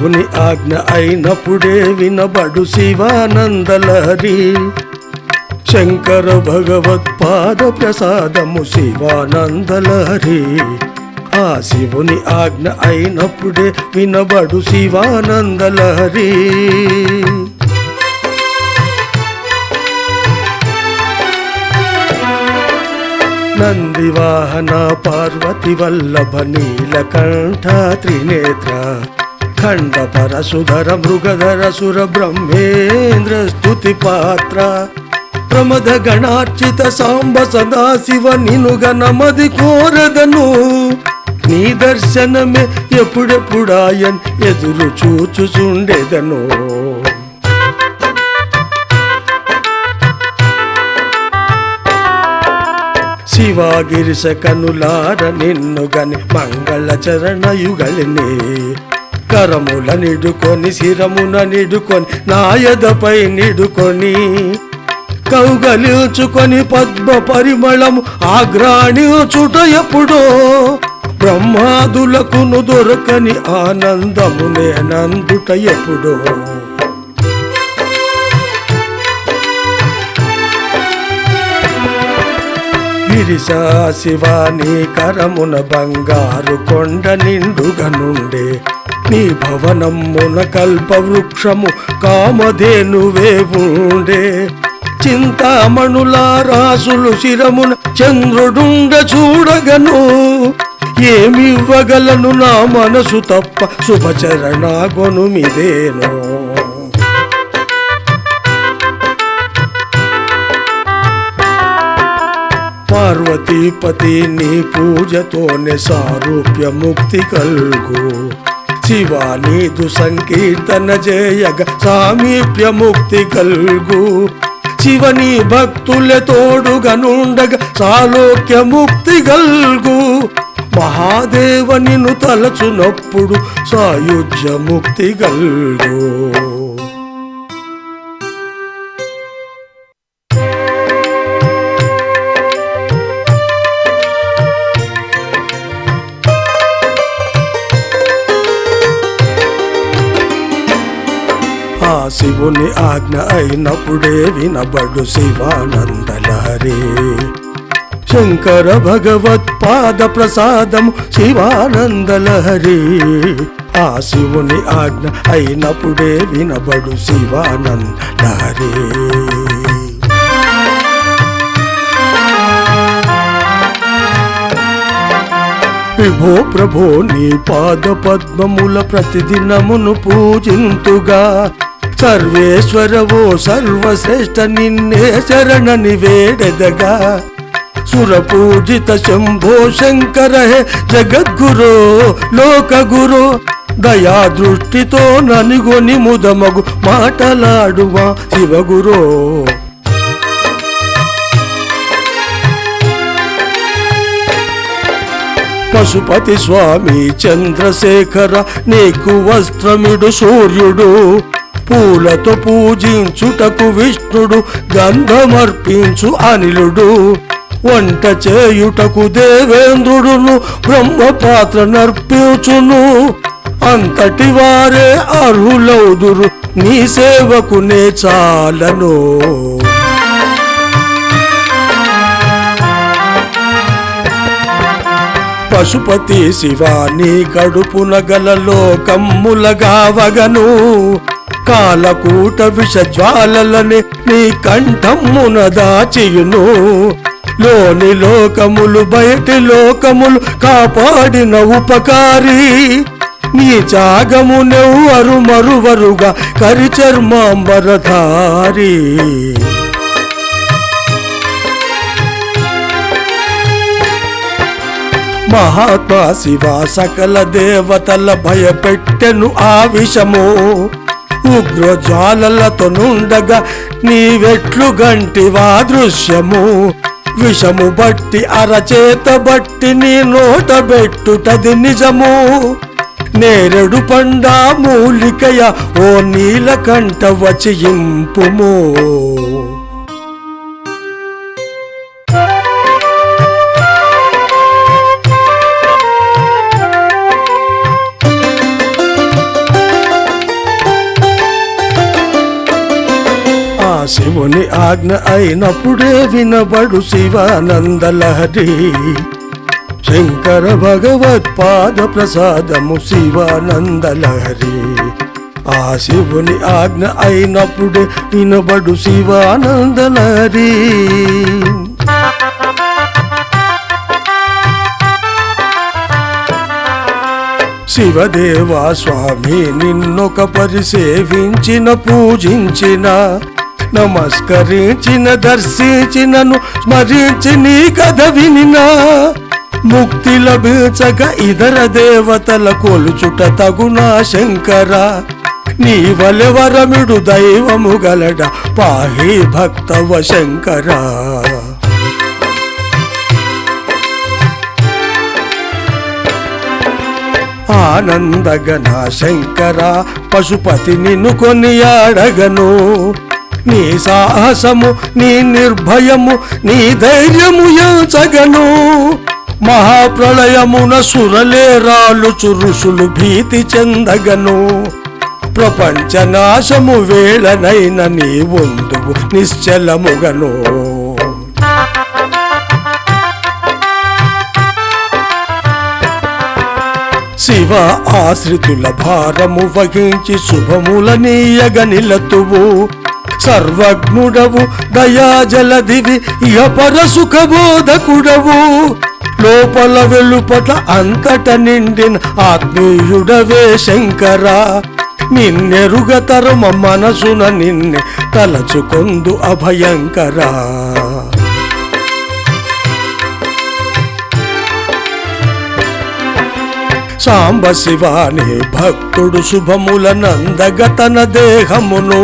శివుని ఆజ్ఞ అయినప్పుడే వినబడు శివానందలహరి. శంకర భగవత్పాద ప్రసాదము శివానందలహరి. ఆ శివుని ఆజ్ఞ అయినప్పుడే వినబడు శివానందలహరి. నందివాహన పార్వతి వల్లభ నీలకంఠ త్రినేత్ర. ఖండ పరసుధర మృగధర సుర బ్రహ్మేంద్ర స్తుతి పాత్ర. ప్రమద గణార్చిత సాంబ సదాశివ నినుగ నమది కోరదను. నీ దర్శనమే ఎప్పుడెప్పుడాయన్ ఎదురు చూచుచుండెదను. శివాగిరిశ కనులార నిన్ను గని మంగళ చరణయుగలినే. కరముల నిడుకొని శిరమున నిడుకొని నాయదపై నిడుకొని కౌగలించుకొని పద్మ పరిమళము ఆగ్రాణించుట ఎప్పుడో బ్రహ్మాదులకును దొరకని ఆనందము నేనందుట ఎప్పుడో. గిరిశా శివాని కరమున బంగారు కొండ నిండుగా నుండే నీ భవనమున కల్ప వృక్షము కామధేనువే ఉండే. చింతామణుల రాసులు శిరమున చంద్రుడుండ చూడగను. ఏమివ్వగలను నా మనసు తప్ప శుభచరణాగొనుమిదేను పార్వతీపతి నీ పూజతోనే సారూప్య ముక్తి కల్గు. శివానీదు సంకీర్తన చేయగ సామీప్య ముక్తి కల్గు. శివని భక్తుల తోడుగనుండగ సాలోక్య ముక్తి గల్గు మహాదేవనిను తలచునప్పుడు సాయుజ్య ముక్తి గల్గు శివుని ఆజ్ఞ అయినప్పుడే వినబడు శివానందలహరే. శంకర భగవత్పాద ప్రసాదం శివానందలహరి. ఆ శివుని ఆజ్ఞ అయినప్పుడే వినబడు శివానందలహరి. విభో ప్రభో నీ పాద పద్మముల ప్రతిదినమును పూజింతుగా. సర్వేశ్వరవో సర్వశ్రేష్ఠ నిన్నే శరణ నివేడెదగా సురపూజిత శంభో శంకర హే జగద్గురో లోకగురో. దయా దృష్టితో ననిగొని ముదమగు మాటలాడువా శివగురో. పశుపతి స్వామి చంద్రశేఖర నీకు వస్త్రమిడు సూర్యుడు. పూలతో పూజించుటకు విష్ణుడు గంధమర్పించు అనిలుడు. వంట చేయుటకు దేవేంద్రుడును బ్రహ్మపాత్ర నర్పించును. అంతటి వారే అర్హులౌదురు నీ సేవకునే చాలను. పశుపతి శివాని గడుపున గల లోకమ్ములగావగను కాలకూట విషజ్వాలలని నీ కంఠమ్మున దాచియును. లోని లోకములు బయటి లోకములు కాపాడిన ఉపకారి. నీ జాగము నెవ్వరు మరువరుగా కరిచర్మాంబరధారి మహాత్మా శివ సకల దేవతల భయపెట్టెను ఆ విషము ఉగ్రజాలతో నుండగా నీవెట్లు గంటివా దృశ్యము. విషము బట్టి అరచేత బట్టి నీ నోట బెట్టుటది నిజము. నేరడు పండా మూలికయ ఓ నీలకంఠ వచయింపుమో. శివుని ఆజ్ఞ అయినప్పుడే వినబడు శివానందలహరి. శంకర భగవత్పాద ప్రసాదము శివానందలహరి. ఆ శివుని ఆజ్ఞ అయినప్పుడే వినబడు శివానందలహరి. శివదేవా స్వామి నిన్నొక పరిసేవించిన పూజించిన నమస్కరించిన దర్శించినను స్మరించి నీ కథ వినినా. ముక్తి లభించక ఇతర దేవతల కొలుచుట తగునా శంకర. నీ వలెవరమిడు దైవము గలడ పాహి భక్తవ శంకర. ఆనందగన శంకర పశుపతి నిన్ను కొనియాడగను. నీ సాహసము నీ నిర్భయము నీ ధైర్యము ఎంచగను. మహాప్రళయమున సురలేరాలు రాలుచు భీతి చెందగను. ప్రపంచ నాశము వేళనైన నీ వందువు నిశ్చలముగను. శివ ఆశ్రితుల భారము వహించి శుభముల నీయగ నిలతువు. సర్వజ్ఞుడవు దయాజలదివి ఇహ సుఖబోధకుడవు లోపల వెలుపట అంతట నిండిన ఆత్మీయుడవే శంకర. నిన్నెరుగతరుమ మనసున నిన్నే తలచుకొందు అభయంకరా. సాంబ శివాని భక్తుడు శుభముల నందగ తన దేహమును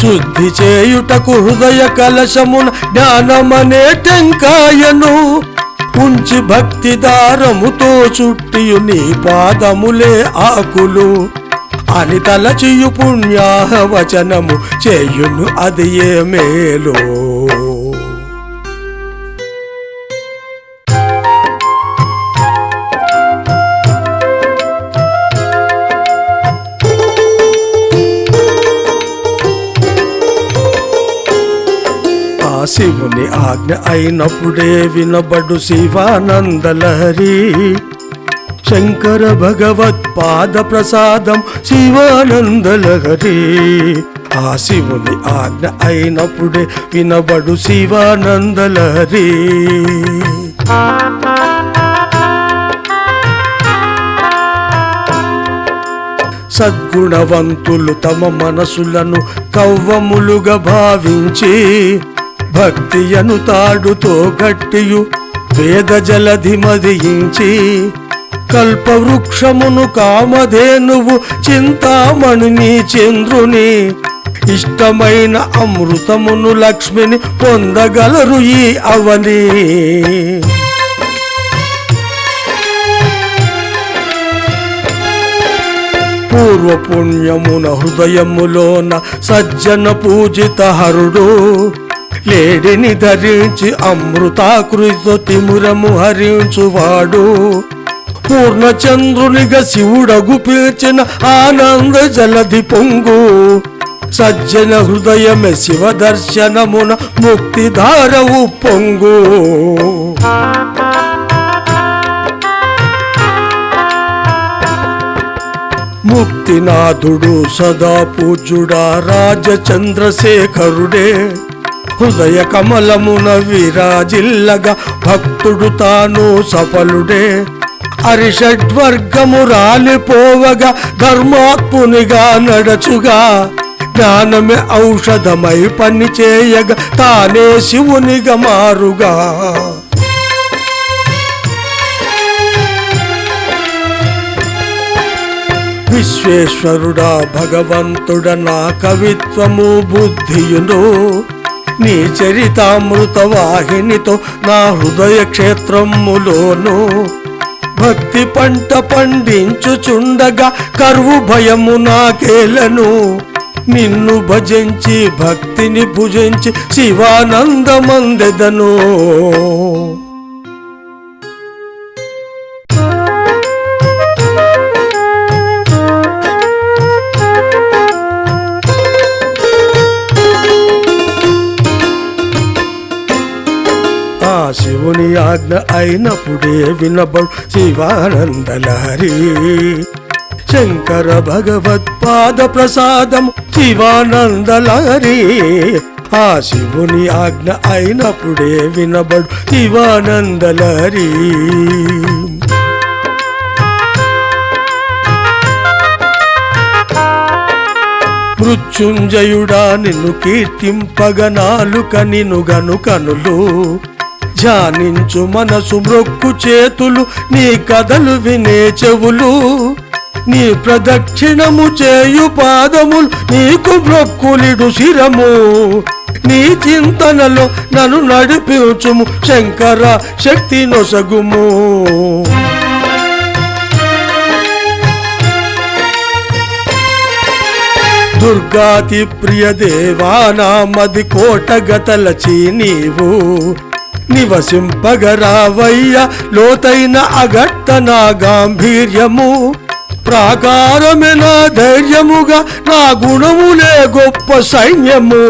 శుద్ధి చేయుటకు హృదయ కలశమున జ్ఞానమనే టెంకాయను. ఉంచి భక్తి దారముతో చుట్టియు నీ పాదములే ఆకులు. అని తలచియు పుణ్యాహ వచనము చేయును అది ఏ మేలో? శివుని ఆజ్ఞ అయినప్పుడే వినబడు శివానందలహరి. శంకర భగవత్పాద ప్రసాదం శివానందలహరి. ఆ శివుని ఆజ్ఞ అయినప్పుడే వినబడు శివానందలహరి. సద్గుణవంతులు తమ మనసులను కవ్వములుగా భావించి భక్తియను తాడుతో గట్టియు వేద జలధి మదించి కల్పవృక్షమును కామధేనువు చింతామణిని చంద్రుని ఇష్టమైన అమృతమును లక్ష్మిని పొందగలరు ఈ అవని. పూర్వపుణ్యమున హృదయములోన సజ్జన పూజిత హరుడు లేడిని ధరించి అమృతాకృతితో తిమురము హరించువాడు. పూర్ణచంద్రునిగా శివుడగు పీల్చిన ఆనంద జలధి పొంగు. సజ్జన హృదయమే శివ దర్శనమున ముక్తిధారవు పొంగు ముక్తినాథుడు సదా పూజుడా రాజచంద్రశేఖరుడే. హృదయ కమలమున విరాజిల్లగా భక్తుడు తాను సఫలుడే. అరిషడ్వర్గము రాలిపోవగా ధర్మాత్మునిగా నడచుగా. జ్ఞానమే ఔషధమై పని చేయగా తానే శివునిగా మారుగా. విశ్వేశ్వరుడా భగవంతుడ నా కవిత్వము బుద్ధియును. నీ చరితామృత వాహినితో నా హృదయ క్షేత్రములోను భక్తి పంట పండించుచుండగా కరువు భయము నాకేలను. నిన్ను భజించి భక్తిని భుజించి శివానందమందెదను. ఆజ్ఞ అయినప్పుడే వినబడు శివానందలహరి. శంకర భగవత్పాద ప్రసాదం శివానందలారి ఆ శివుని ఆజ్ఞ అయినప్పుడే వినబడు శివానందలహరి. మృత్యుంజయుడా నిన్ను కీర్తింపగ నాలుక నిను గను కనులు ధ్యానించు మనసు మ్రొక్కు చేతులు నీ కథలు వినే చెవులు. నీ ప్రదక్షిణము చేయు పాదములు నీకు మ్రొక్కులిడు శిరము. నీ చింతనలో నన్ను నడిపించుము శంకర శక్తి నొసగుము. దుర్గాతి ప్రియ దేవానా మది కోటగతలచి నీవు. నివసింపగరావయ్య లోతైన అగట్ట నా గాంభీర్యము ప్రాకారమే నా ధైర్యముగా నా గుణములే గొప్ప సైన్యము.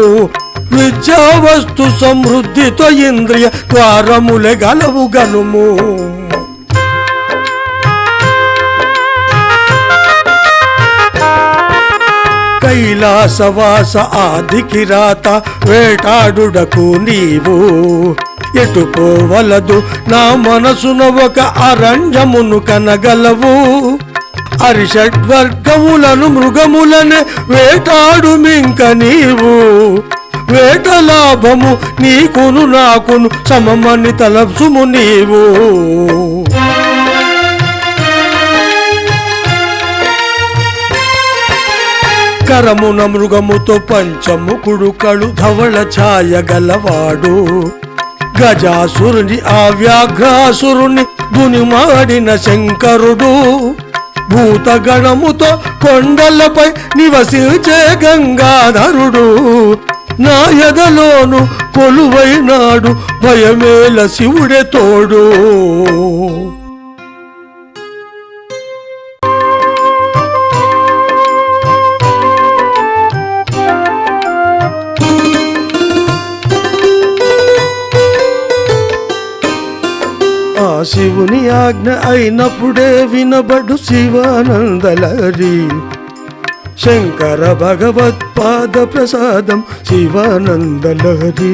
విద్యా వస్తు సమృద్ధితో ఇంద్రియ ద్వారములే గలవు గనుము. కైలాసవాస ఆదికి రాత వేటాడుడకు నీవు. ఎటు పోవలదు నా మనసున ఒక అరణ్యమును కనగలవు. అరిషడ్వర్గములను మృగములనే వేటాడు మింక నీవు. వేట లాభము నీకును నాకును సమమని తలసుము నీవు. కరమున మృగముతో పంచముకుడు కడు ధవళ ఛాయ గలవాడు. గజాసురుని ఆ వ్యాఘ్రాసురుని దునిమాడిన శంకరుడు. భూతగణముతో కొండలపై నివసించే గంగాధరుడు. నా ఎదలోను కొలువైనాడు భయమేల శివుడే తోడు. ఆ శివుని ఆజ్ఞ అయినప్పుడే వినబడు శివానందలరి. శంకర భగవత్పాద ప్రసాదం శివానందలహరి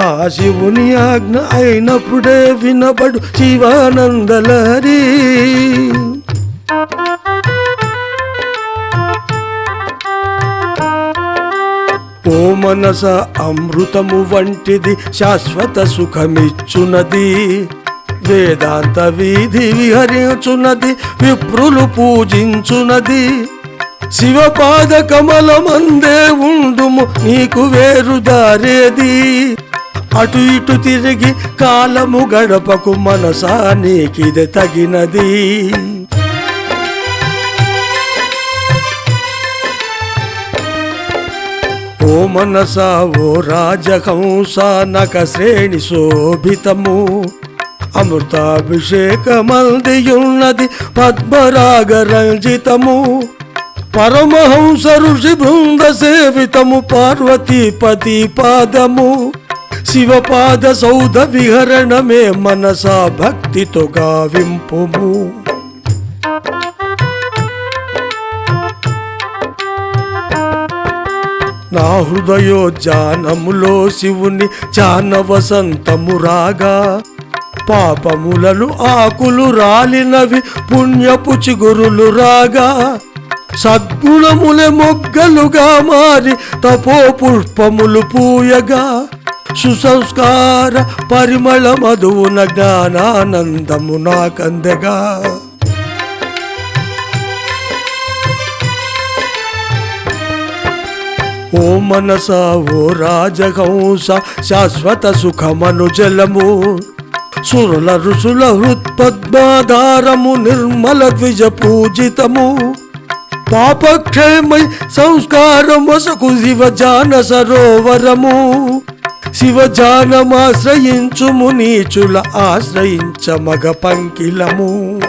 ఆ శివుని ఆజ్ఞ అయినప్పుడే వినబడు శివానందలహరి ఓ మనస అమృతము వంటిది శాశ్వత సుఖమిచ్చునది. వేదాంత వీధి విహరించున్నది విప్రులు పూజించున్నది. శివపాద కమలమందే ఉండుము నీకు వేరు దారేది అటు ఇటు తిరిగి కాలము గడపకు మనసా నీకిది తగినది. ఓ మనసా ఓ రాజహంస నక శ్రేణి శోభితము. అమృతాభిషేకమల్దియున్నది పద్మరాగ రంజితము పరమహంస ఋషి బృంద సేవితము పార్వతీపతి పాదము శివపాద సౌధ విహరణమే మనసా భక్తితో గావింపుము నా హృదయోజ్జానములో శివుని జాన వసంతము రాగా పాపములను ఆకులు రాలినవి పుణ్యపు చిగురులు రాగా సద్గుణములే మొగ్గలుగా మారి తపో పుష్పములు పూయగా సుసంస్కార పరిమళ మధువున జ్ఞానానందము నాకందగా. ఓ మనస ఓ రాజహంస శాశ్వత సుఖమను జలము సురుల ఋషుల హృత్పద్మాధారము నిర్మల ద్విజ పూజితము. పాపక్షేమై సంస్కారం వసకు శివజాన సరోవరము. శివజానమాశ్రయించుము నీచుల ఆశ్రయించ మగ పంకిలము.